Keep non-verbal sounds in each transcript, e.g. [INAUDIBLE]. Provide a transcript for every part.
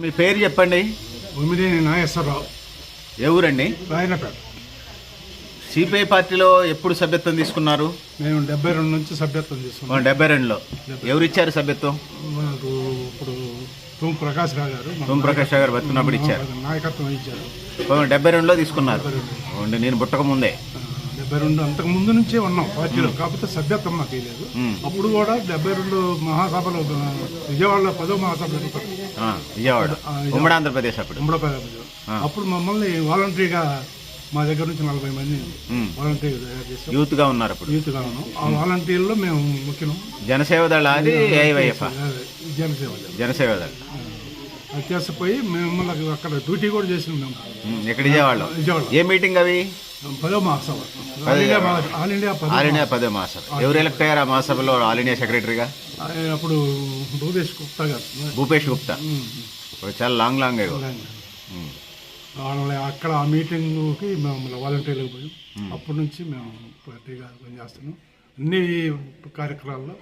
మీ పేరు చెప్పండి. ఉమిదేని నాగేశ్వరరావు ఏ ఊరండి? రాయనపేట. సిపిఐ పార్టీలో ఎప్పుడు సభ్యత్వం తీసుకున్నారు? మేము డెబ్బై రెండు నుంచి సభ్యత్వం తీసుకున్నాం. డెబ్బై రెండులో. ఎవరు ఇచ్చారు సభ్యత్వం? మనకు ఇప్పుడు తూము ప్రకాష్ రావు గారు సోమ్ ప్రకాష్ రావు గారు బతుకున్నప్పుడు ఇచ్చారు. నాయకత్వం ఇచ్చారు. డెబ్బై రెండులో తీసుకున్నారు. నేను పుట్టక ముందే డెబ్బై రెండు అంతకు ముందు నుంచే ఉన్నాం పార్టీలో. కాకపోతే సభ్యత్వం మాకు లేదు. అప్పుడు కూడా డెబ్బై రెండు మహాసభలు విజయవాడలో పదో మహాసభ విజయవాడ. ఉమ్మడి ఆంధ్రప్రదేశ్ అప్పుడు. అప్పుడు మమ్మల్ని వాలంటరీగా మా దగ్గర నుంచి నలభై మంది వాలంటరీ తయారు చేసాం యూత్గా ఉన్నారు అప్పుడు. యూత్గా ఉన్నాం. ఆ వాలంటీర్లో మేము ముఖ్యం. జనసేవ దళ అది జనసేవ జనసేవ దళ. చేసిపోయి మేము అక్కడ డ్యూటీ కూడా చేసినాం మేము. ఉమ్, ఎక్కడ విజయవాడలో? విజయవాడ ఏ మీటింగ్ అవి? పదో మహాసభ. ఆల్ ఇండియా ఆల్ ఇండియా పదో మహాసభ. ఎవరు ఎలక్ట్ అయ్యారు ఆ మహాసభలో ఆల్ ఇండియా సెక్రటరీగా? అప్పుడు భూపేష్ గుప్తా గారు. భూపేష్ గుప్తా. ఇప్పుడు చాలా లాంగ్ లాంగ్ అయ్యో ఉమ్. వాళ్ళని అక్కడ ఆ మీటింగ్కి మేము వాలంటీర్లకు పోయి అప్పటి నుంచి మేము పార్టీగా పనిచేస్తున్నాం అన్ని కార్యక్రమాల్లో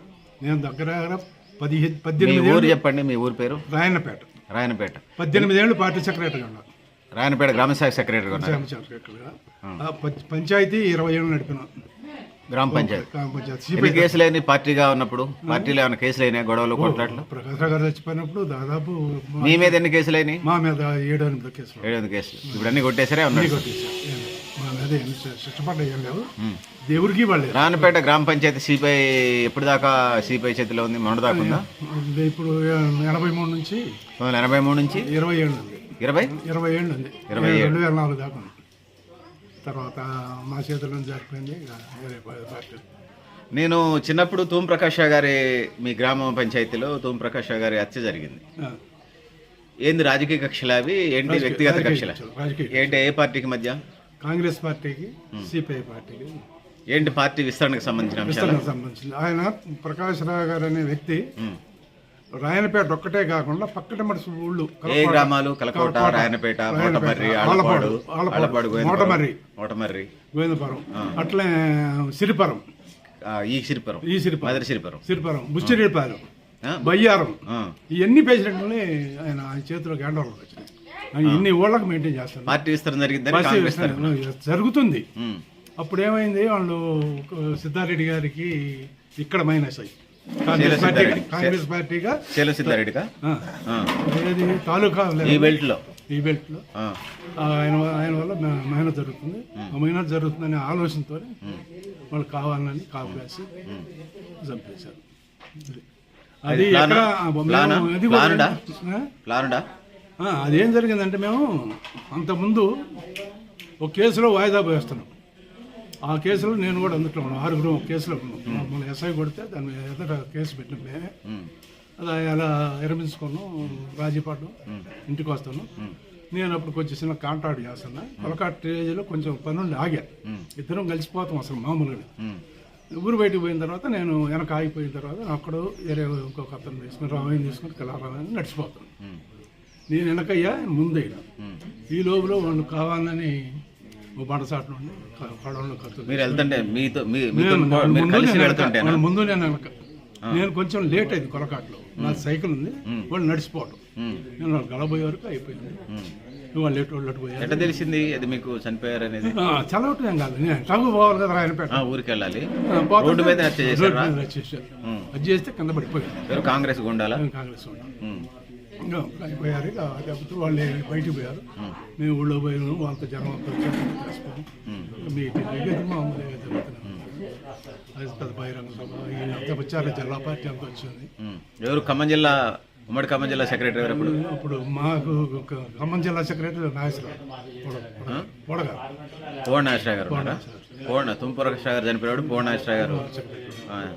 నేను దగ్గర దగ్గర పదిహేను పద్దెనిమిది ఊరు చెప్పండి మీ ఊరు పేరు? రాయన్నపేట. రాయనపేట. పద్దెనిమిది ఏళ్ళు పార్టీ సెక్రటరీగా ఉన్నాను రాయనపేట గ్రామ శాఖ సెక్రటరీగా ఉన్నారు పంచాయతీ ఇరవై ఏళ్ళు నడిపిన. గ్రామ పంచాయతీ. గ్రామ పంచాయతీ. ఎన్ని కేసులు అయినాయి? పార్టీగా ఉన్నప్పుడు? పార్టీలో ఏమైనా కేసులు అయినాయి? గొడవలు కొట్లాట్లు? ప్రకాశ్ గారు చచ్చిపోయినప్పుడు దాదాపు మా- మీ మీద ఎన్ని కేసులు అయినాయి? మా మీద ఏడు ఎనిమిది కేసులు. ఏడు కేసులు. ఇప్పుడు అన్ని కొట్టేసరే ఉన్నారు కొట్టేశారు. లేదు. ఏం శిక్షపడ్డ ఏం లేవు దేవుడికి వాళ్ళు రాయనపేట గ్రామ పంచాయతీ సిపిఐ ఎప్పుడు దాకా సిపిఐ చేతిలో ఉంది? మొన్న దాకా ఉందా? ఇప్పుడు ఎనభై మూడు నుంచి ఎనభై మూడు నుంచి? ఇరవై ఏళ్ళు ఉంది. ఇరవై? ఇరవై ఏళ్ళు ఉంది. ఇరవై రెండు వేల నాలుగు దాకా ఉంది. తర్వాత మా చేతుల్లో జరిపోయింది ఇక వేరే పార్టీ. నేను చిన్నప్పుడు తూమ్ ప్రకాష్ గారి మీ గ్రామ పంచాయతీలో తూమ్ ప్రకాష్ గారి హత్య జరిగింది. ఏంది రాజకీయ కక్షలు అవి? ఏంటి వ్యక్తిగత కక్షల? ఏంటి ఏ పార్టీకి మధ్య? కాంగ్రెస్ పార్టీకి సిపిఐ పార్టీకి. ఏంటి పార్టీ విస్తరణకు సంబంధించిన విస్తరణకు సంబంధించింది ఆయన ప్రకాష్ రావు గారు అనే వ్యక్తి రాయనపేట ఒక్కటే కాకుండా పక్కట మడిసి ఊళ్ళు ఏ గ్రామాలు? కలకోట రాయనపేట మోటమర్రి ఆలపాడు ఆలపాడు మోటమర్రి. మోటమర్రి. గోవిందపురం. అట్లే సిరిపురం. ఈ సిరిపురం. ఈ సిరిపురం. సిరిపురం. సిరిపురం. బుచ్చిరిపాలెం? బయ్యారం. ఇవన్నీ పేషెంట్లని ఆయన చేతిలో ఓవర్ వచ్చినాయి. ఇన్ని ఊళ్ళకి మెయింటైన్ చేస్తాను. పార్టీ విస్తరణ తరఫున. జరుగుతుంది. అప్పుడు ఏమైంది వాళ్ళు సిద్ధారెడ్డి గారికి ఇక్కడ మైనస్ అయ్యి. కాంగ్రెస్ పార్టీ కాంగ్రెస్ పార్టీగా చేల సిద్ధారెడ్డిగా. ఏది? తాలూకా ఈ బెల్ట్లో ఈ బెల్ట్లో. ఆయన ఆయన వల్ల మ- మైనస్ జరుగుతుంది. ఆ మైనస్ జరుగుతుందనే ఆలోచనతో వాళ్ళు కావాలని కాపు వేసి చంపేశారు. అది? ఎక్కడ? కూడా- అదేం జరిగిందంటే మేము అంతకుముందు ఒక కేసులో వాయిదా వేస్తున్నాం. ఆ కేసులో నేను కూడా అందుట్లో ఉన్నాను. ఆరుగురు ఒక కేసులో ఉన్నాం. మన ఎస్ఐ కొడితే దాని ఎదుట కేసు పెట్టిన మేమే. అది అలా విరమించుకున్నాం రాజీపాటు ఇంటికి వస్తాను నేను అప్పుడు కొంచెం చిన్న కాంట్రాక్ట్ చేస్తున్నా. కొలకాట్ స్టేజ్లో కొంచెం పనులు ఆగా. ఇద్దరం కలిసిపోతాం అసలు మామూలుగా. ఊరు బయటకు పోయిన తర్వాత నేను వెనక ఆగిపోయిన తర్వాత అక్కడ వేరే ఇంకొక అతను తీసుకుని రామయ్య తీసుకుని కళారామని నడిచిపోతాను. నేను వెనకయ్యా ముందయ్యా. ఈ లోపల వాళ్ళు కావాలని ఓ బండసాట నుండి పడవలో కత్తులు మీరు వెళ్తుంటే మీతో ముందు కలిసి నేను వెనక, నేను కొంచెం లేట్ అయింది కొలకాట్లో నా సైకిల్ ఉంది. వాళ్ళు నడిచిపోవడం. నేను వాళ్ళు గలబోయే వరకు అయిపోయింది. వాళ్ళు లేట్ వాళ్ళు అటు పోయారు ఎట్లా తెలిసింది? అది మీకు చనిపోయారు అనేది ఏం కాదు. నేను టంగు పోవాలి కదా రాయనపేట ఆ, ఊరికి వెళ్ళాలి. రోడ్డు మీద చేశారా. అది చేస్తే కింద పడిపోయారు ఎవరు? కాంగ్రెస్ గుండాలా? కాంగ్రెస్ ఉమ్. ఇంకా అయిపోయారు. ఇక లేకపోతే వాళ్ళు బయటికి పోయారు. మేము. ఊళ్ళో పోయాము వాళ్ళతో జనం చేసుకొని మీ ఇది మామూలుగా జరుగుతున్నాం పెద్ద బహిరంగ సభ. వీళ్ళంతా వచ్చారు జిల్లా పార్టీ అంతా వచ్చింది. ఎవరు ఖమ్మం జిల్లా ఉమ్మడి ఖమ్మం జిల్లా సెక్రటరీ ఎవరు అప్పుడు అప్పుడు మాకు ఖమ్మం జిల్లా సెక్రటరీ నాగేశ్వరరావు పొడగా గారు పూర్ణ తుంపరకృష్ణ గారు చనిపోయాడు పూర్ణాశ్రా గారు. ఆయన.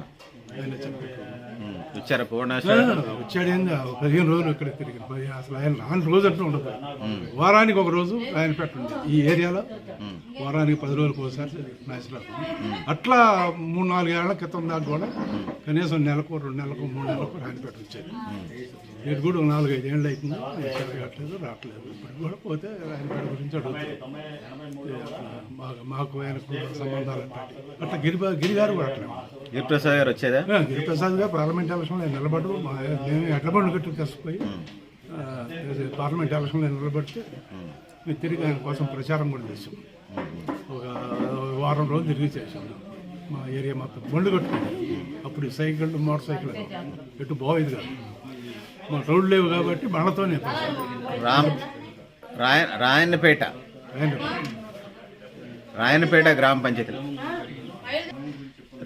వచ్చారా పూర్ణాశ్రా వచ్చాడు ఏంది పదిహేను రోజులు ఇక్కడ తిరిగి పోయి అసలు ఆయన రాని రోజు అంటూ ఉండదు. వారానికి ఒక రోజు ఆయన పెట్టండి. ఈ ఏరియాలో వారానికి పది రోజులకు ఒకసారి నాశనం అట్లా మూడు నాలుగు ఏళ్ళ క్రితం దాకా కూడా కనీసం నెలకు రెండు నెలలకు మూడు నెలలకు రాయనపేట వచ్చేది నేను కూడా నాలుగు ఐదు ఏళ్ళు అవుతుంది జరగట్లేదు రావట్లేదు ఇప్పుడు కూడా పోతే రాయనపేట గురించి బాగా మాకు ఆయనకు సంబంధాలు ఉంటాయి అట్లా గిరి గిరిగారు కూడా అట్లా గిరిప్రసాద్ గారు వచ్చేదా? గిరిప్రసాద్ గారు పార్లమెంట్ ఎలక్షన్లో నిలబడు మేము ఎడ్లబండు కట్టు కలిసిపోయి పార్లమెంట్ ఎలక్షన్లో నిలబడితే మేము తిరిగి ఆయన కోసం ప్రచారం కూడా చేసాం ఒక వారం రోజులు తిరిగి చేసాం మా ఏరియా మొత్తం బండ్లు కట్టుకున్నాం అప్పుడు ఈ సైకిల్ మోటార్ సైకిల్ ఎటు బాగోదు కాదు. మా రోడ్లు లేవు కాబట్టి బండ్లతోనే రామ్ రాయ రాయన్నపేట. రాయనపేట రాయన్నపేట గ్రామ పంచాయతీ.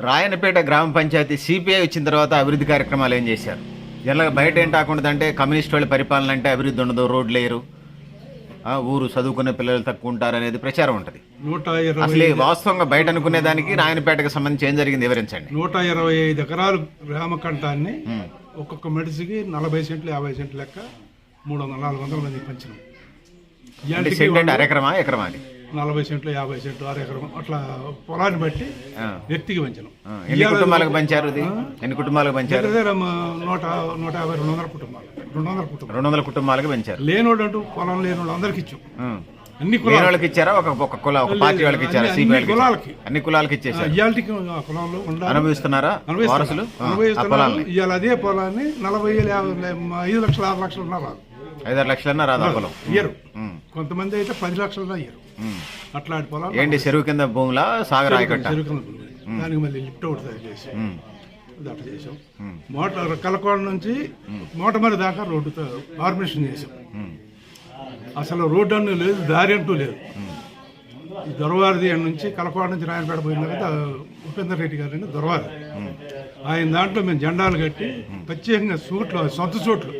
రాయన్నపేట గ్రామ పంచాయతీ సిపిఐ వచ్చిన తర్వాత అభివృద్ధి కార్యక్రమాలు ఏం చేశారు? జనరల్గా బయట ఏం కాకుండా అంటే కమ్యూనిస్ట్ వాళ్ళ పరిపాలన అంటే అభివృద్ధి ఉండదు రోడ్లు లేరు. ఊరు చదువుకునే పిల్లలు తక్కువ ఉంటారు అనేది ప్రచారం ఉంటుంది. నూట ఇరవై అసలు వాస్తవంగా బయట అనుకునే దానికి రాయనపేటకు సంబంధించి ఏం జరిగింది వివరించండి. నూట ఇరవై ఐదు ఎకరాలు గ్రామ కంఠాన్ని ఒక్కొక్క మెడిసికి నలభై సెంట్లు యాభై సెంట్లు లెక్క మూడు వందల నాలుగు వందల మందికి పంచినాం. అరెకరమా ఎకరమా అది? నలభై సెంట్లు యాభై సెంట్లు ఆరు ఎకరం అట్లా పొలాన్ని బట్టి వ్యక్తికి పంచినాం. ఎన్ని కుటుంబాలకు పంచారు ఎన్ని కుటుంబాలకు పంచారు? నూట నూట యాభై రెండు వందల కుటుంబాలు. రెండు వందల కుటుంబాలు. రెండు వందల కుటుంబాలకు పెంచారు. లేనోడు అంటూ పొలం లేని వాళ్ళు అందరికి ఇచ్చాం. అన్ని వేరే కులాలు. వాళ్ళకి ఇచ్చారా? ఒక ఒక కుల ఒక పార్టీ వాళ్ళకి ఇచ్చారా? అన్ని- సిపిఐ కులాలకి. అన్ని కులాలకి ఇచ్చేసారు ఆ కులంలో ఉండాలి. అనుభవిస్తున్నారా? వారసులు? ఆ, ఆ పొలాల్ని? ఇవాళ అదే పొలాన్ని నలభై ఏళ్ళు యాభై ఐదు లక్షలు ఆరు లక్షలు ఉన్నారు ఐదారు లక్షలన్నా రాదా పొలం? ఇయ్యరు. ఉమ్, కొంతమంది అయితే పది లక్షలు ఇయ్యరు. ఉమ్. అట్లాంటి పొలాలు ఏంటి చెరువు కింద భూములా సాగర్ ఆయకట్ట చెరుకులు ఉంది. దానికి మళ్ళీ లిఫ్ట్ తయారు చేసి ఉమ్, అట్లా చేసాం మోటార్ కలకోడ నుంచి మోటమరి దాకా రోడ్డుతో పర్మిషన్ చేసాం అసలు రోడ్డు అంటూ లేదు దారి అంటూ లేదు. దొరవారిది అన్న నుంచి కలకోడ నుంచి రాయనపేట పోయిన కదా ఉపేందర్ రెడ్డి గారు దొరవారి. ఆయన దాంట్లో మేము జెండాలు కట్టి ప్రత్యేకంగా సూట్లు సొంత చోట్లు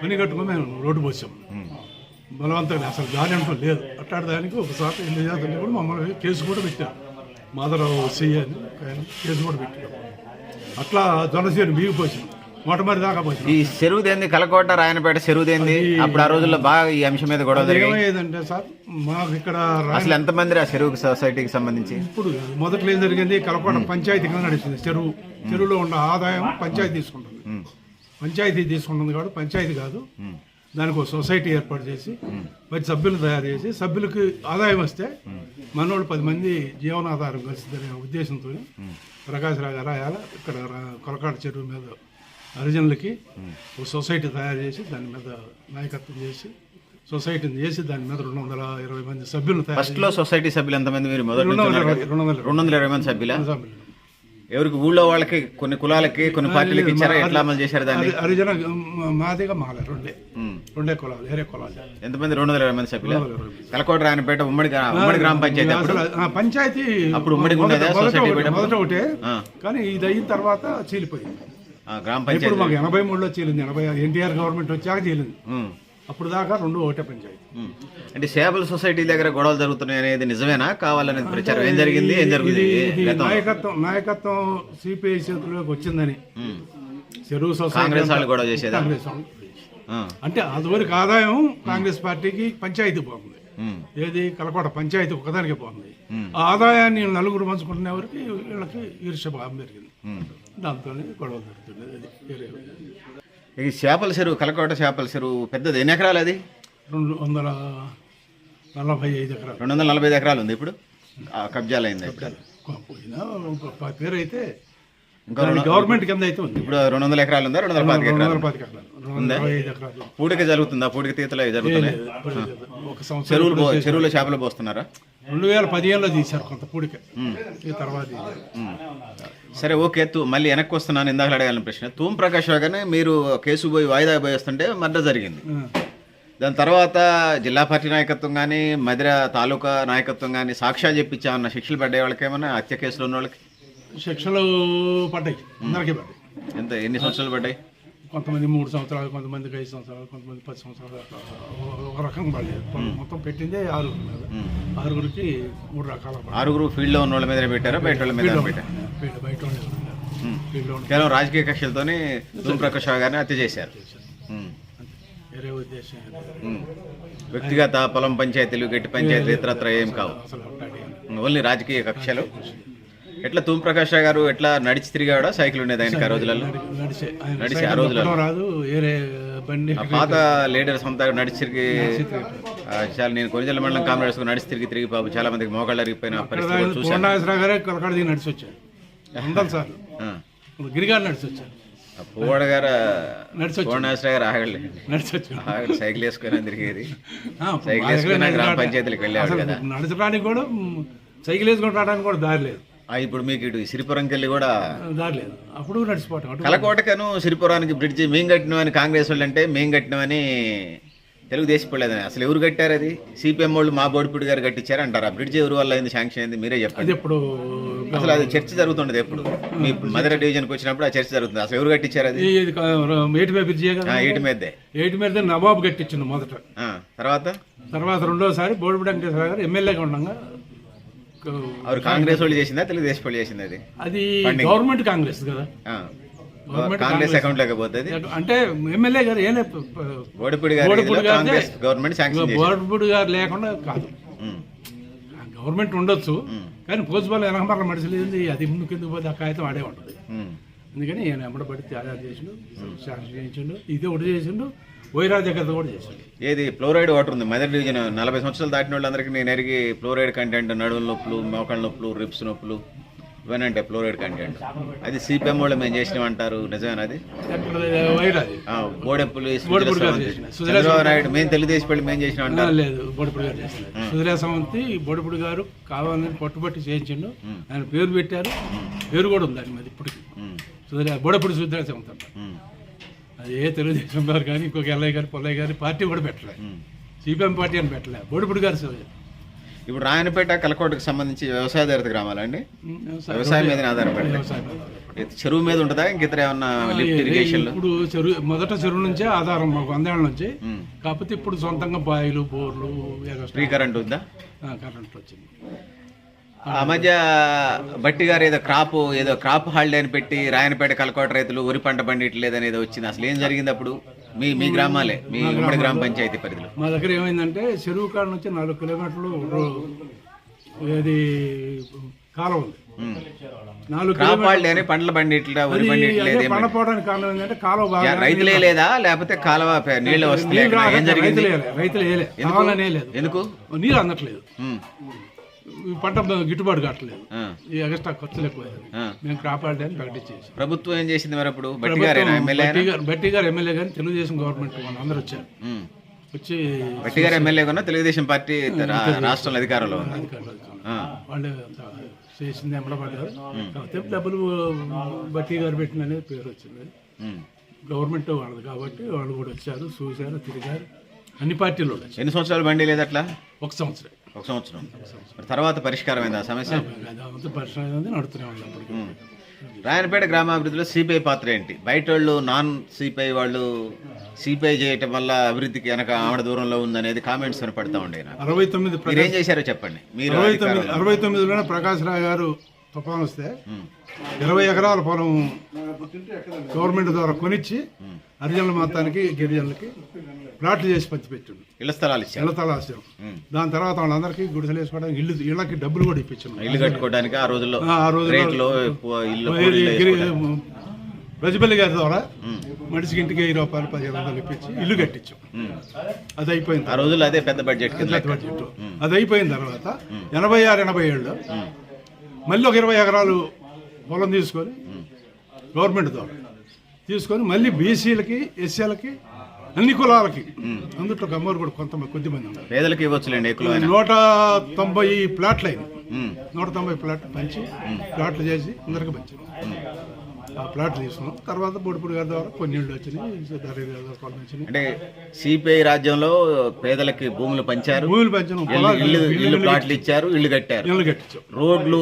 పని కట్టుకుని మేము రోడ్డు పోసాం. ఉమ్. బలవంతంగా అసలు దారి అంటూ లేదు. అట్లాంటి దానికి ఒకసారి ఎన్ని జాతరలు కూడా మమ్మల్ని కేసు కూడా పెట్టారు. మాధవరావు ఆయన కేసు కూడా పెట్టారు. అట్లా జనసేన బిగి పోసాం మొట్టమొదటి దాకా పోసాం ఈ చెరువు దేంది కలకోట రాయనపేట చెరువు దేంది అప్పుడు ఆ రోజుల్లో బాగా ఈ అంశం మీద గొడవ జరిగాయి. సార్ మాకు ఇక్కడ రా- అసలు ఎంతమంది ఆ చెరువు సొసైటీకి సంబంధించి? ఇప్పుడు మొదట్లో ఏం జరిగింది? కలకోట పంచాయతీ కింద నడిచింది చెరువు. చెరువులో ఉన్న ఆదాయం పంచాయతీ తీసుకుంటుంది. పంచాయతీ తీసుకుంటుంది కాబట్టి పంచాయతీ కాదు. ఉమ్, దానికి ఒక సొసైటీ ఏర్పాటు చేసి మరి సభ్యులు తయారు చేసి సభ్యులకి ఆదాయం వస్తే మనోళ్ళు పది మంది జీవనాధారం కలిసిందనే ఉద్దేశంతో ప్రకాశ్ గారు రాయాల ఇక్కడ కొలకాట చెరువు మీద హరిజనులకి ఒక సొసైటీ తయారు చేసి దాని మీద నాయకత్వం చేసి సొసైటీని చేసి దాని మీద రెండు వందల ఇరవై మంది సభ్యులను తయారు ఫస్ట్లో సొసైటీ సభ్యులు ఎంతమంది మీరు? మొదటి రెండు వందల ఇరవై మంది సభ్యుల? సభ్యులు ఎవరికి ఊళ్ళో వాళ్ళకి కొన్ని కులాలకి కొన్ని పార్టీలకు ఇచ్చారా? ఎట్లా అమలు చేశారు దాన్ని? హరి- హరిజన మాదిగా మాలే రెండే. రెండే కులాలు వేరే కులాలు. ఎంతమంది? రెండు వందల ఇరవై మంది సభ్యులు. కలకోట రాయనపేట ఉమ్మడి ఉమ్మడి గ్రామ పంచాయతీ పంచాయతీ అప్పుడు ఉమ్మడిగా మొదట ఒకటే- కానీ ఇది అయిన తర్వాత చీలిపోయింది. గ్రామ పంచాయతీ. ఎనభై మూడులో చీలింది. ఎనభై ఎన్టీఆర్ గవర్నమెంట్ వచ్చాక చీలింది. అప్పుడు దాకా రెండు ఒకటే పంచాయతీ. అంటే సేబల్ సొసైటీ దగ్గర గొడవలు జరుగుతున్నాయి అనేది నిజమేనా? కావాలనేది ప్రచారం ఏం జరిగింది? ఏం గతం నాయకత్వం నాయకత్వం సిపిఐ చేతిలోకి వచ్చిందని. చెరువు సొసైటీ కాంగ్రెస్ వాళ్ళు గొడవ చేసేదా? కాంగ్రెస్ అంటే అదివరకు ఆదాయం కాంగ్రెస్ పార్టీకి పంచాయతీ ఉమ్, ఏది? కలకోట పంచాయతీ ఒకదానికి ఉమ్, ఆ ఆదాయాన్ని నలుగురు పంచుకుంటున్న వరకు వీళ్ళకి ఈర్ష్య బాగా పెరిగింది. ఉమ్. దాంతో గొడవ జరుగుతుంది ఈ చేపల చెరువు కలకోట చేపల చెరువు పెద్దది ఎన్ని ఎకరాలు అది? రెండు వందల నలభై ఐదు ఎకరాలు. రెండు వందల నలభై ఐదు ఎకరాలు ఉంది ఇప్పుడు? ఆ, కబ్జాలు. అయింది పోయినా పేరు అయితే ఇంకా గవర్నమెంట్ కింద అయితే ఉంది. ఇప్పుడు రెండు వందల ఎకరాలు ఉందా? రెండు వందల పాతిక రెండు ఎకరాలు వందల పది ఎకరాలు రెండు వందల ఇరవై ఐదు ఎకరాలు. పూడిక జరుగుతుందా? పూడిక తీతలు అవి జరుగుతున్నాయి? ఒక సంవత్సరం చెరువులు పో- చెరువులో చేపలు పోస్తున్నారా? రెండు వేల పదిహేనులో తీశారు కొంత పూడిక. ఈ తర్వాత. సరే ఓకే తూ మళ్ళీ వెనక్కి వస్తున్నాను ఇందాక అడగాలని ప్రశ్న. తూమ్ ప్రకాష్ రాగానే మీరు కేసు పోయి వాయిదా పోయి వస్తుంటే మర్డర్ జరిగింది. దాని తర్వాత జిల్లా పార్టీ నాయకత్వం కానీ మధిర తాలూకా నాయకత్వం కానీ సాక్ష్యాలు చెప్పించామన్న శిక్షలు పడ్డే వాళ్ళకి ఏమన్నా? హత్య కేసులు ఉన్న వాళ్ళకి? శిక్షలు పడ్డాయి. అందరికీ పడ్డాయి. ఎంత? ఎన్ని సంవత్సరాలు పడ్డాయి? కొంతమంది మూడు సంవత్సరాలు కొంతమందికి ఐదు సంవత్సరాలు కొంతమంది పది సంవత్సరాలు ఒక రకంగా పడలేదు మొత్తం పెట్టిందే ఆరుగురు మీద. ఆరుగురికి మూడు రకాల. ఆరుగురు ఫీల్డ్లో ఉన్న వాళ్ళ మీద పెట్టారా? బయట వాళ్ళ మీద పెట్టారు? బయట ఉన్నారు. కేవలం రాజకీయ కక్షలతోనే తూమ్ ప్రకాష్ రావు గారిని హత్య చేశారు ఉమ్. వేరే ఉద్దేశం ఏం లేదు. ఉమ్. వ్యక్తిగత పొలం పంచాయతీలు గట్టి పంచాయతీలు ఇతరత్ర ఏం కావు. అసలు అట్లాంటి ఓన్లీ రాజకీయ కక్షలు. ఎట్లా తూమ్ ప్రకాష్ రావు గారు ఎట్లా నడిచి తిరిగాడా సైకిల్ ఉండేది ఆయనకి ఆ రోజులలో? నడిచే ఆయన నడిచే ఆ సైకిల్ రోజులలో. తొక్కడం రాదు. వేరే బండి ఆ పాత లీడర్స్ అంతా నడిచి తిరిగి ఆ, చాలా నేను కొనిజల మండలం కామ్రేడ్స్ నడిచి తిరిగి తిరిగి పాపం చాలా మందికి మోకాళ్ళు అరిగిపోయిన పరిస్థితి చూశాను. పూర్ణాగేశ్వరరావు గారే కలకాడ దిగి నడిచి వచ్చారు. వందల ఇప్పుడు గిరిగారు నడిచి వచ్చారు పువ్వాడ గారు. పూర్ణాశ్రయ గారు ఆగండి నడిచి వచ్చాను ఆగండి సైకిల్ వేసుకొని తిరిగేది. సైకిల్ వేసుకుని గ్రామ నడిచి పంచాయతీలకు వెళ్ళేవాడు అసలు కదా. నడచడానికి కూడా సైకిల్ వేసుకొని రావడానికి కూడా దారి లేదు. ఆ, ఇప్పుడు మీకు ఇటు సిరిపురంకి వెళ్ళి కూడా దారి లేదు. అప్పుడు నడిచిపోవటం. కలకోటకను సిరిపురానికి బ్రిడ్జి మేం కట్టినామని కాంగ్రెస్ వాళ్ళు అంటే మేం కట్టినామని తెలుగుదేశం వాళ్ళదని అసలు ఎవరు కట్టారు అది? సిపిఎం వాళ్ళు మా బోడిపూడి గారు కట్టించారు అంటారు? ఆ బ్రిడ్జ్ ఎవరు వల్ల అయింది శాంక్షన్ అయింది మీరే చెప్పండి. ఎప్పుడు అసలు అది చర్చ జరుగుతుండదు ఎప్పుడు? మీ మదర్ డివిజన్కి వచ్చినప్పుడు ఆ చర్చ జరుగుతుంది. అసలు ఎవరు కట్టించారు అది? ఇది ఏటి మీద బ్రిడ్జి ఏటి మీదే ఏటి మీద నవాబు కట్టించిండు మొదట. తర్వాత? తర్వాత రెండోసారి బోడిపూడి వెంకటేశ్వర గారు ఎమ్మెల్యేగా ఉండగా కాంగ్రెస్ వాళ్ళు చేసిందా? తెలుగుదేశం వాళ్ళు చేసింది అది? అది గవర్నమెంట్ కాంగ్రెస్ కదా. కాంగ్రెస్ అకౌంట్ లేకపోతే అంటే ఎమ్మెల్యే గారు ఏలే బోడిపూడి గారి గవర్నమెంట్ బోడిపూడి గారు లేకుండా కాదు. గవర్నమెంట్ ఉండొచ్చు కానీ పోచుబాల వెనకమర్ల మనిషి లేదు అది ముందు కింద పోతే ఆ కాగితం ఆడే ఉంటుంది. అందుకని ఈయన ఎమ్మడబడి తయారు చేసిండు శాంక్షన్ చేయించిండు ఇది ఒకటి చేసిండు వైరా దగ్గర కూడా చేసిండు. ఏది? ఫ్లోరైడ్ వాటర్ ఉంది. మెదక్ డివిజన్ నలభై సంవత్సరాలు దాటిన వాళ్ళందరికీ నేను ఎరిగి ఫ్లోరైడ్ కంటెంట్ నడువుల నొప్పులు మోకాళ్ళ నొప్పులు రిప్స్ నొప్పులు. ఇవన్నీ అంటే ఫ్లోరైడ్ కంటెంట్ అది సిపిఎం వాళ్ళు మేము చేసినామంటారు వైరాది ఆ, బోడెప్పులు చంద్రబాబు నాయుడు మేము తెలుగుదేశం వాళ్ళు మేము చేసినాం అంటారు లేదు బొడిపుడి గారు సుధీరా సమంతి గారు కావాలని పట్టుబట్టి చేయించిండు. ఆయన పేరు పెట్టారు. పేరు కూడా ఉంది ఆయన మరి ఇప్పటికి సుధీరా బొడపుడి సుధీరా సమంతి అది ఏ తెలుగుదేశం గారు కానీ ఇంకొక ఎల్లయ్య గారు పొల్లయ్య గారి పార్టీ కూడా పెట్టలే. సిపిఎం పార్టీ అని పెట్టలే. బొడిపుడి గారు. ఇప్పుడు రాయనపేట కలకోటకు సంబంధించి వ్యవసాయదారిత గ్రామాలండి ఉమ్, వ్యవసాయం. మీద ఆధారపడి. చెరువు మీద ఉంటుందా? ఇంక ఇతర ఏమన్నా ఇప్పుడు చెరువు మొదట చెరువు నుంచే ఆధారం మాకు వందేళ్ళ నుంచి. కాకపోతే ఇప్పుడు సొంతంగా బాయిలు బోర్లు ఫ్రీ కరెంట్ ఉందా? కరెంట్ వచ్చింది. ఆ మధ్య బట్టి గారు ఏదో క్రాప్ ఏదో క్రాప్ హాలిడే అని పెట్టి రాయనపేట కలకోట రైతులు వరి పంట పండిట్లేదని ఏదో వచ్చింది. అసలు ఏం జరిగింది అప్పుడు? మీ మీ గ్రామాలే మీ ఉమ్మడి గ్రామ పంచాయతీ పరిధిలో. మా దగ్గర ఏమైందంటే చెరువు కాడ నుంచి నాలుగు కిలోమీటర్లు ఏది కాలం ఉంది. నాలుగు హాలిడే అని పంటలు పండిట్లా వరి అదే ఏం పండపోవడానికి కారణం ఏంటంటే కాలువ బాగా రైతులే లేదా? లేకపోతే కాలువ పే- నీళ్ళు వస్తున్నాయి నీళ్ళు ఏం రాక జరిగింది? రైతులు వేయలే రైతులు వేయలే కావాలనే ఎందుకు? అందట్లేదు. ఉమ్. పంట గిట్టుబాటు కావట్లేదు. ఈ ఎగస్ట్రా ఖర్చులు ఎక్కువ ఆ. మేము అని ప్రకటించేసి ప్రభుత్వం ఏం చేసింది మరి అప్పుడు? బట్టి గారు బట్టి గారు ఎమ్మెల్యే గారు తెలుగుదేశం గవర్నమెంట్ వాళ్ళు అందరూ వచ్చారు. వచ్చి బట్టి గారు ఎమ్మెల్యే కొన్నా తెలుగుదేశం పార్టీ రాష్ట్రంలో అధికారంలో ఉంది వాళ్ళు చేసింది ఎంబడబడ్డారు కాకపోతే డబ్బులు బట్టి గారు పెట్టిన అనేది పేరు వచ్చింది. గవర్నమెంట్ వాళ్ళది కాబట్టి వాళ్ళు కూడా వచ్చారు చూశారు తిరిగారు. అన్ని పార్టీలు ఎన్ని సంవత్సరాలు బండి లేదు అట్లా ఒక సంవత్సరం. ఒక సంవత్సరం. తర్వాత పరిష్కారం అయింది ఆ సమస్య. రాయనపేట గ్రామాభివృద్ధిలో సిపిఐ పాత్ర ఏంటి? బయట వాళ్ళు నాన్ సిపిఐ వాళ్ళు సిపిఐ చేయటం వల్ల అభివృద్ధికి వెనక ఆవిడ దూరంలో ఉందనేది కామెంట్స్ వినపడతా ఉండే అరవై తొమ్మిది ఏం చేశారో చెప్పండి. మీరు అరవై తొమ్మిది అరవై తొమ్మిదిలోనే ప్రకాశ్ రావు గారు తుఫాన్ వస్తే. ఇరవై ఎకరాల పొలం గవర్నమెంట్ ద్వారా కొనిచ్చి హరిజనుల మొత్తానికి గిరిజనులకి ప్లాట్లు చేసి పంచిపెట్టిండు. ఇళ్ళ స్థలాలు ఇచ్చారు. ఇళ్ళ తలాస్యం ఉమ్. దాని తర్వాత వాళ్ళందరికీ గుడిసెలు వేసుకోవడానికి ఇల్లు ఇళ్ళకి డబ్బులు కూడా ఇప్పించాను. ఇల్లు కట్టుకోవడానికి ఆ రోజుల్లో ఆ రోజుల్లో. రజపల్లి గారి ద్వారా. మనిషికి ఇంటికి వెయ్యి రూపాయలు పదిహేను వందలు ఇప్పించి ఇల్లు కట్టించాం. అది అయిపోయింది ఆ రోజుల్లో అదే పెద్ద బడ్జెట్ పెద్ద బడ్జెట్. అది అయిపోయిన తర్వాత ఎనభై ఆరు ఎనభై ఏడులో మళ్ళీ ఒక ఇరవై ఎకరాలు పొలం తీసుకొని గవర్నమెంట్ ద్వారా తీసుకొని మళ్ళీ బీసీలకి ఎస్సీలకి అన్ని కులాలకి. అందుట్లో కమ్మరు కూడా కొంత కొద్దిమంది ఉన్నారు. పేదలకు ఇవ్వచ్చులేండి ఎక్కువ నూట తొంభై ప్లాట్లు అయినాయి నూట తొంభై ప్లాట్లు పంచి ప్లాట్లు చేసి అందరికి పంచాం ఆ ప్లాట్లు తీసుకున్నాం. తర్వాత బొడిపూడి గారి ద్వారా కొన్ని వచ్చినాయి అంటే సిపిఐ రాజ్యంలో పేదలకి భూములు పంచారు. భూములు పెంచడం ఇల్లు ఇల్లు ఇల్లు ప్లాట్లు ఇచ్చారు ఇల్లు కట్టారు. ఇళ్ళు కట్టించాం రోడ్లు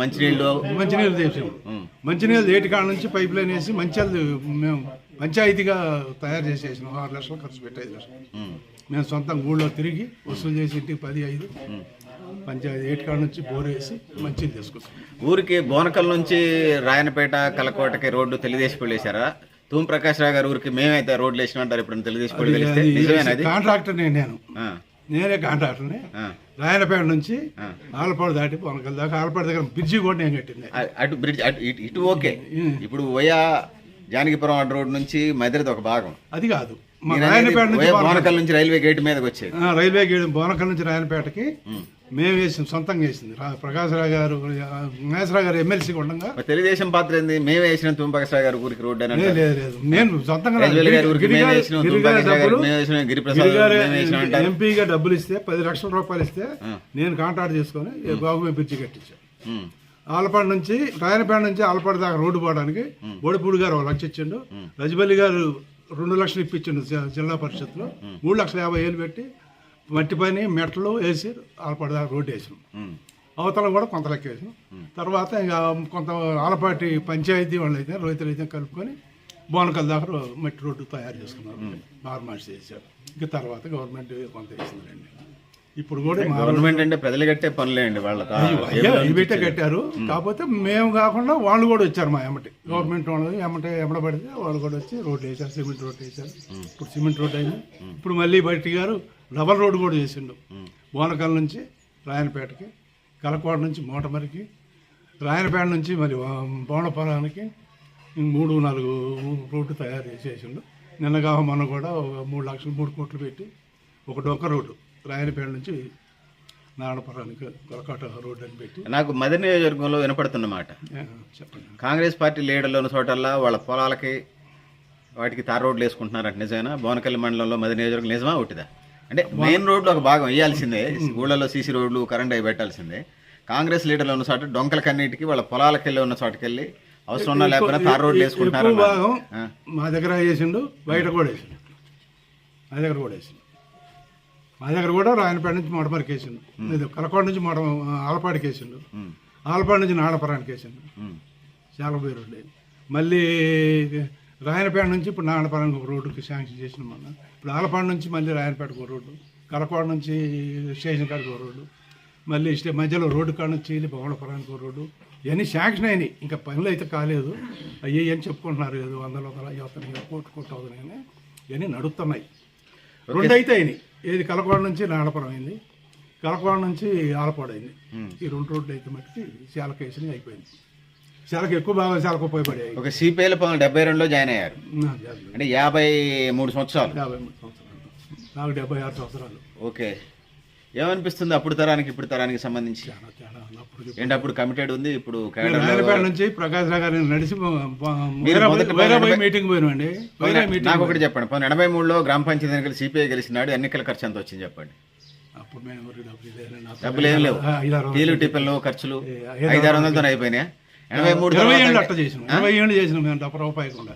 మంచినీళ్ళు. మంచినీళ్ళు ఉమ్. మంచినీళ్ళు ఏటి కాడ నుంచి పైప్ లైన్ వేసి మంచినీళ్ళు మేము పంచాయతీగా తయారు చేసేసినాం ఆరు లక్షలు ఖర్చు పెట్టి ఐదు లక్షలు. మేము సొంతంగా ఊళ్ళో తిరిగి వసూలు చేసి ఇంటికి పది ఐదు పంచాయతీ ఏటి కాడ నుంచి బోర్ వేసి మంచినీళ్ళు తీసుకొస్తాం ఊరికి బోనకల్ నుంచి రాయనపేట కలకోటకి రోడ్డు తెలుగుదేశం వాళ్ళు వేశారా? తూమ్ ప్రకాష్ రావు గారి ఊరికి మేమైతే రోడ్లు వేసిన అంటారు ఇప్పుడు తెలుగుదేశం కాంట్రాక్టర్ని నేను. నేనే కాంట్రాక్టర్ని ఆ. రాయనపేట నుంచి. ఆలపాడు దాటి పొనకల్ దాకా. ఆలపాడు దగ్గర బ్రిడ్జి కూడా నేను కట్టింది. అటు బ్రిడ్జ్ అటు ఇటు- ఇటు ఓకే. ఇప్పుడు వయా జానకిపురం అడ్డ రోడ్ నుంచి మధురది ఒక భాగం. అది కాదు. మా రాయనపేట నుంచి బోనకల్- నుంచి రైల్వే గేట్ మీదకి వచ్చేది. ఆ, రైల్వే గేట్ బోనకల్ నుంచి రాయనపేటకి మేము వేసింది సొంతంగా వేసింది రా ప్రకాశ్రావు గారు మహేశ్వరరావు గారు ఎమ్మెల్సీగా ఉండగా. మరి తెలుగుదేశం పాత్ర ఏంది? మేమే వేసిన తుమ్మపకసాయి గారి ఊరికి రోడ్డు అని లేదు అంటారు. లేదు లేదు. నేను సొంతంగా గారి ఊరికి మేము గారి- వేసినాం, గిరి తుమ్మపకసాయి గారి గారికి డబ్బులు- మేము వేసినాం, గిరిప్రసాద్ గిరి గారు మేము వేసినాం అంటారు. ఎంపీగా డబ్బులు ఇస్తే పది లక్షల రూపాయలు ఇస్తే నేను కాంట్రాక్ట్ చేసుకొని బాబు బ్రిడ్జి కట్టించాను ఉమ్, ఆలపాడు నుంచి రాయనపేట నుంచి ఆలపాడు దాకా రోడ్డు పోవడానికి బోడిపూడి గారు ఒక లక్ష ఇచ్చిండు. రజబల్లి గారు రెండు లక్షలు ఇప్పించిండు జిల్లా పరిషత్లో మూడు లక్షల యాభై వేలు పెట్టి మట్టి పని మెట్లు వేసి ఆలపాడు దాకా రోడ్డు ఉమ్, అవతల కూడా కొంత లెక్క వేసినాం. తర్వాత ఇక కొంత ఆలపాటి పంచాయతీ వాళ్ళు అయితే రైతులు అయితే కలుపుకొని బోనకల్ దాకా మట్టి రోడ్డు తయారు చేసుకున్నారు. బార్మాష్ చేశారు. ఇక తర్వాత గవర్నమెంట్ కొంత వేసిందండి ఇప్పుడు కూడా గవర్నమెంట్ అంటే ప్రజలు కట్టే పనులే అండి వాళ్ళ తా- అయ్యా, ఇవి పెట్టే కట్టారు. కాకపోతే మేము కాకుండా వాళ్ళు కూడా వచ్చారు మా ఎమ్మటి. గవర్నమెంట్ వాళ్ళు ఎమ్మటే ఎమ్మడ పడితే వాళ్ళు కూడా వచ్చి రోడ్లు వేశారు సిమెంట్ రోడ్ వేశారు. ఇప్పుడు సిమెంట్ రోడ్ అయింది. ఇప్పుడు మళ్ళీ బయటి గారు డబల్ రోడ్ కూడా చేసిండు. బోనకల్ నుంచి రాయనపేటకి కలకోట నుంచి మోటమరికి రాయనపేట నుంచి మరి బోనపురానికి మూడు నాలుగు రోడ్డు తయారు చేసేసిండు నిన్నగా మొన్న కూడా ఒక మూడు లక్షలు మూడు కోట్లు పెట్టి ఒక డొక్క రోడ్డు. రాయనపేట నుంచి నారాయణపురానికి కలకాట రోడ్ అని పెట్టి. నాకు మదర్ నియోజకవర్గంలో వినపడుతున్నమాట చెప్పండి. కాంగ్రెస్ పార్టీ లీడర్లు ఉన్న చోటల్లా వాళ్ళ పొలాలకి వాటికి తార్ రోడ్లు వేసుకుంటున్నారంట నిజమేనా? బోనకల్లి మండలంలో మదర్ నియోజకవర్గం నిజమా ఒకటిదా అంటే మెయిన్ రోడ్లు ఒక భాగం వేయాల్సిందే. ఊళ్ళలో సీసీ రోడ్లు కరెంట్ అవి పెట్టాల్సిందే. కాంగ్రెస్ లీడర్లు ఉన్న చోట డొంకలకన్నిటికి వాళ్ళ పొలాలకు వెళ్ళి ఉన్న చోటకి వెళ్ళి అవసరం ఉన్నా లేకపోయినా తార్ రోడ్లు వేసుకుంటున్నారు భాగం. మా దగ్గర వేసిండు బయట కూడా వేసిండు. మా దగ్గర కూడా వేసిండు. మా దగ్గర కూడా రాయనపేట నుంచి మోటమరికి వేసిండు ఇది కలకోట నుంచి మోట ఆలపాడికి వేసిండు ఉమ్, ఆలపాడు నుంచి నాడపురానికి వేసిండు చాలా పోయి రోడ్లు మళ్ళీ రాయనపేట నుంచి ఇప్పుడు నాడపురానికి ఒక రోడ్డుకి శాంక్షన్ చేసిన మొన్న. ఇప్పుడు ఆలపాడు నుంచి మళ్ళీ రాయనపేటకు ఒక రోడ్డు. కలకోట నుంచి స్టేషన్ కాడికి ఒక రోడ్డు. మళ్ళీ మధ్యలో రోడ్డు కాడ నుంచి వెళ్ళి భవనపురానికి ఒక రోడ్డు. ఇవన్నీ శాంక్షన్ అయినాయి. ఇంకా పనులు అయితే కాలేదు. అయ్యి అని చెప్పుకుంటున్నారు ఏదో వందల వందల అవుతున్నాయి కోటి కోటి అవుతున్నాయి కానీ ఇవన్నీ నడుస్తున్నాయి. రెండు అయితే అయినాయి. ఏది కలకోడ నుంచి నాడపురం అయింది కలకోడ నుంచి ఆలపాడు అయింది ఈ రెండు రోడ్లు అయితే మట్టుకి శాలకు అయిపోయింది. శాలకు ఎక్కువ బాగా శాలకు ఉపయోగపడాయి ఒక సిపిఐల డెబ్బై రెండులో జాయిన్ అయ్యారు. అంటే యాభై మూడు సంవత్సరాలు. యాభై మూడు సంవత్సరాలు. నాకు డెబ్బై ఆరు సంవత్సరాలు. ఓకే. ఏమనిపిస్తుంది అప్పుడు తరానికి ఇప్పుడు తరానికి సంబంధించి? ఏంటి అప్పుడు కమిటెడ్ ఉంది ఇప్పుడు నుంచి ప్రకాశ్ రావు గారిని నడిచి మీటింగ్ నాకు ఒకటి చెప్పండి. పోనీ ఎనభై మూడులో గ్రామ పంచాయతీ ఎన్నికలు సిపిఐ గెలిచినాడు ఎన్నికల ఖర్చు ఎంత వచ్చింది చెప్పండి? డబ్బులు ఏం లేవు. టీలు టిఫిన్లు ఖర్చులు ఐదారు ఐదారు వందలతో అయిపోయినాయి? ఎనభై మూడు చేసినాం.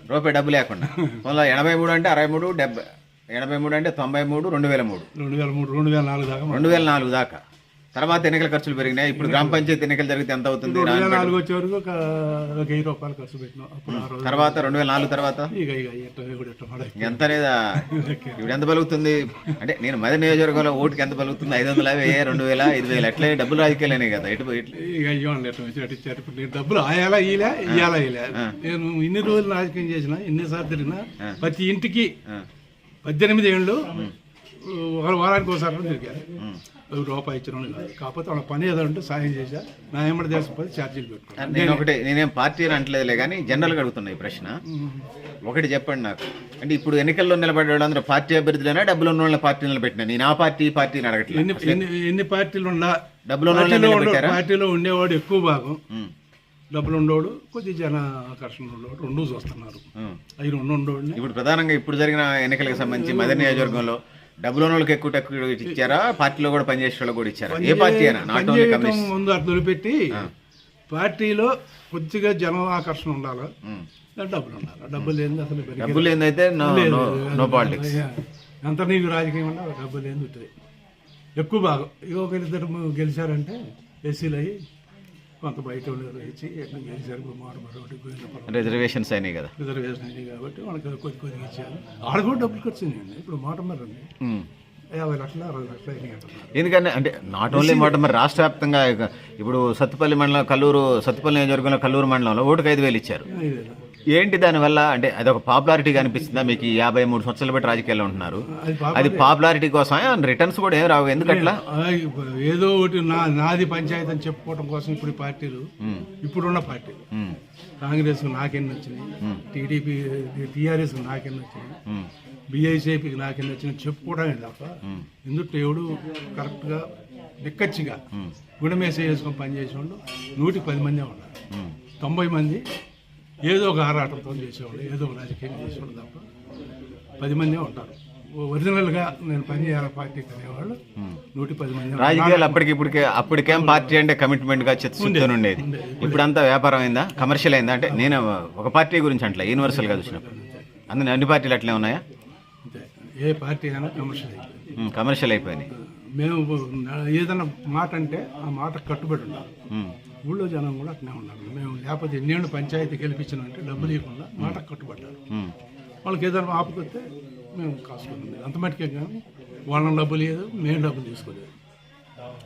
రూపాయి డబ్బు లేకుండా. [LAUGHS] ఎనభై మూడు అంటే అరవై మూడు డెబ్బై ఎనభై మూడు అంటే తొంభై మూడు రెండు వేల మూడు. రెండు వేల మూడు రెండు వేల నాలుగు దాకా రెండు వేల నాలుగు దాకా. తర్వాత ఎన్నికల ఖర్చులు పెరిగినాయి. ఇప్పుడు గ్రామ పంచాయతీ ఎన్నికలు జరిగితే ఎంత అవుతుంది? నాలుగు వచ్చే వరకు ఒక వెయ్యి రూపాయలు ఖర్చు పెట్టినాం. తర్వాత రెండు వేల నాలుగు తర్వాత? ఎంత లేదా? ఇప్పుడు ఎంత బలుగుతుంది? అంటే నేను మధ్య నియోజకవర్గంలో ఓటుకి ఎంత బలుగుతుంది? ఐదు వందల యాభై రెండు వేల ఐదు వేలు. అట్లే డబ్బులు రాజకీయాలనే కదా. ఇట్లా నేను డబ్బులు ఆయాలా ఇయ్యలే ఇయ్యాలా ఇయ్యలే నేను ఇన్ని రోజులు రాజకీయం చేసిన ఎన్నిసార్లు తిరిగినా ప్రతి ఇంటికి పద్దెనిమిది ఏళ్ళు ఒక వారానికి ఒకసారి తిరిగారు రూపాయి ఇచ్చిన వాళ్ళు కాకపోతే వాళ్ళ పని ఏదో ఉంటే సాయం చేశా. నా ఎమ్మడి దేశపతి ఛార్జీలు పెట్టుకున్నాను నేను ఒకటి నేనేం పార్టీ అంటలేదులే కానీ జనరల్గా అడుగుతున్నా ఈ ప్రశ్న. ఒకటి చెప్పండి నాకు. అంటే ఇప్పుడు ఎన్నికల్లో నిలబడే వాళ్ళందరూ పార్టీ అభ్యర్థులైనా డబ్బులు ఉన్న వాళ్ళని పార్టీ నిలబెట్టినా? నేను ఆ పార్టీ పార్టీని అడగట్లేదు ఎన్ని ఎన్ని పార్టీలు డబ్బులు ఉన్న వాళ్ళని పార్టీలో ఉండేవాడు ఎక్కువ భాగం. డబ్బులు ఉండేవాడు కొద్ది జన ఆకర్షణ ఉండేవాడు రెండు చూస్తున్నారు. అవి రెండు ఉండేవాడిని. ఇప్పుడు ప్రధానంగా ఇప్పుడు జరిగిన ఎన్నికలకు సంబంధించి మదర్ నియోజకవర్గంలో డబ్బులు ఉన్న వాళ్ళకి ఎక్కువ తక్కువ ఇచ్చారా? పార్టీలో కూడా పనిచేసే వాళ్ళకి కూడా ఇచ్చారా? ఏ పార్టీ అయినా? ముందు అట్లా వదిలిపెట్టి పార్టీలో కొద్దిగా జనం ఆకర్షణ ఉండాలి. డబ్బులు ఉండాలి? డబ్బులు ఏంది అసలు డబ్బులు ఏందైతే నో పాలిటిక్స్ ఎంత నీకు రాజకీయం ఉండాలి డబ్బులు ఏంది ఉంటుంది. ఎక్కువ భాగం ఇక ఒకరిద్దరు గెలిచారంటే ఎస్సీలు అయ్యి కొంత బయట ఇచ్చి ఎట్లా గోవిందపురం రిజర్వేషన్స్ అయినాయి కదా. రిజర్వేషన్ అయింది కాబట్టి వాళ్ళకి కొద్ది కొద్దిగా ఇచ్చారు. కూడా డబ్బులు ఖర్చు ఇప్పుడు. యాభై లక్షలు అరవై లక్షలు అయినాయి ఎందుకంటే అంటే నాట్ ఓన్లీ మాట మరి రాష్ట్ర వ్యాప్తంగా ఇప్పుడు సత్తుపల్లి మండలం కల్లూరు సత్తుపల్లి నియోజకవర్గంలో కల్లూరు మండలంలో ఓటుకు ఐదు వేలు ఇచ్చారు. ఐదు వేలు. ఏంటి దానివల్ల అంటే అదొక పాపులారిటీగా అనిపిస్తుందా? మీకు యాభై మూడు సంవత్సరాలు బట్టి రాజకీయాల్లో ఉంటున్నారు. అది పాప అది పాపులారిటీ కోసం రిటర్న్స్ కూడా ఏం రావు. ఎందుకట్లా? ఏదో ఒకటి నా నాది పంచాయతీ అని చెప్పుకోవడం కోసం ఇప్పుడు పార్టీలు ఇప్పుడున్న పార్టీలు. కాంగ్రెస్ నాకెన్ని వచ్చినాయి. టీడీపీ టీఆర్ఎస్ నాకెన్ని వచ్చినాయి బీఐసీపీకి నాకెన్ని వచ్చినాయి చెప్పుకోవడమే తప్ప ఎందుకు ఎవడు కరెక్ట్గా నిక్కచ్చిగా ఉమ్, గుడమేస వేసుకొని పనిచేసేవాళ్ళు నూటికి పది మందే ఉన్నారు. తొంభై మంది ఏదో ఒక ఆరాటంతో చేసేవాళ్ళు ఏదో ఒక రాజకీయం చేసేవాళ్ళు తప్ప పది మందే ఉంటారు. ఒరిజినల్గా నేను పనిచేయాలి పార్టీకి అనేవాళ్ళు ఉమ్. నూటి పది మంది. రాజకీయాలు అప్పటికి ఇప్పటికే అప్పటికేం పార్టీ అంటే కమిట్మెంట్గా చిత్తశుద్ధితో ఉండేది. ఇప్పుడంతా వ్యాపారం అయిందా? కమర్షియల్ అయిందా? అంటే నేను ఒక పార్టీ గురించి అంటలే యూనివర్సల్గా చూసినప్పుడు. అందులో అన్ని పార్టీలు అట్లే ఉన్నాయా? ఏ పార్టీ అయినా కమర్షియల్ అయిపోయింది. కమర్షియల్ అయిపోయినాయి. మేము ఏదైనా మాట అంటే ఆ మాట కట్టుబడి ఉండాలి. ఉమ్, ఊళ్ళో జనం కూడా అట్నే ఉన్నారు. మేము లేకపోతే ఎన్నేళ్ళు పంచాయతీ గెలిపించినంటే డబ్బులు ఇవ్వకుండా మాట కట్టుబడ్డారు. వాళ్ళకి ఏదైనా ఆపుకొస్తే మేము కాసుకుంటుంది అంత మటుకే కానీ వాళ్ళని డబ్బులు లేదు మేము డబ్బులు తీసుకోలేదు.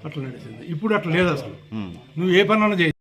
అట్లా నడిచింది. ఇప్పుడు అట్లా లేదు అసలు. నువ్వు ఏ పని చేయి.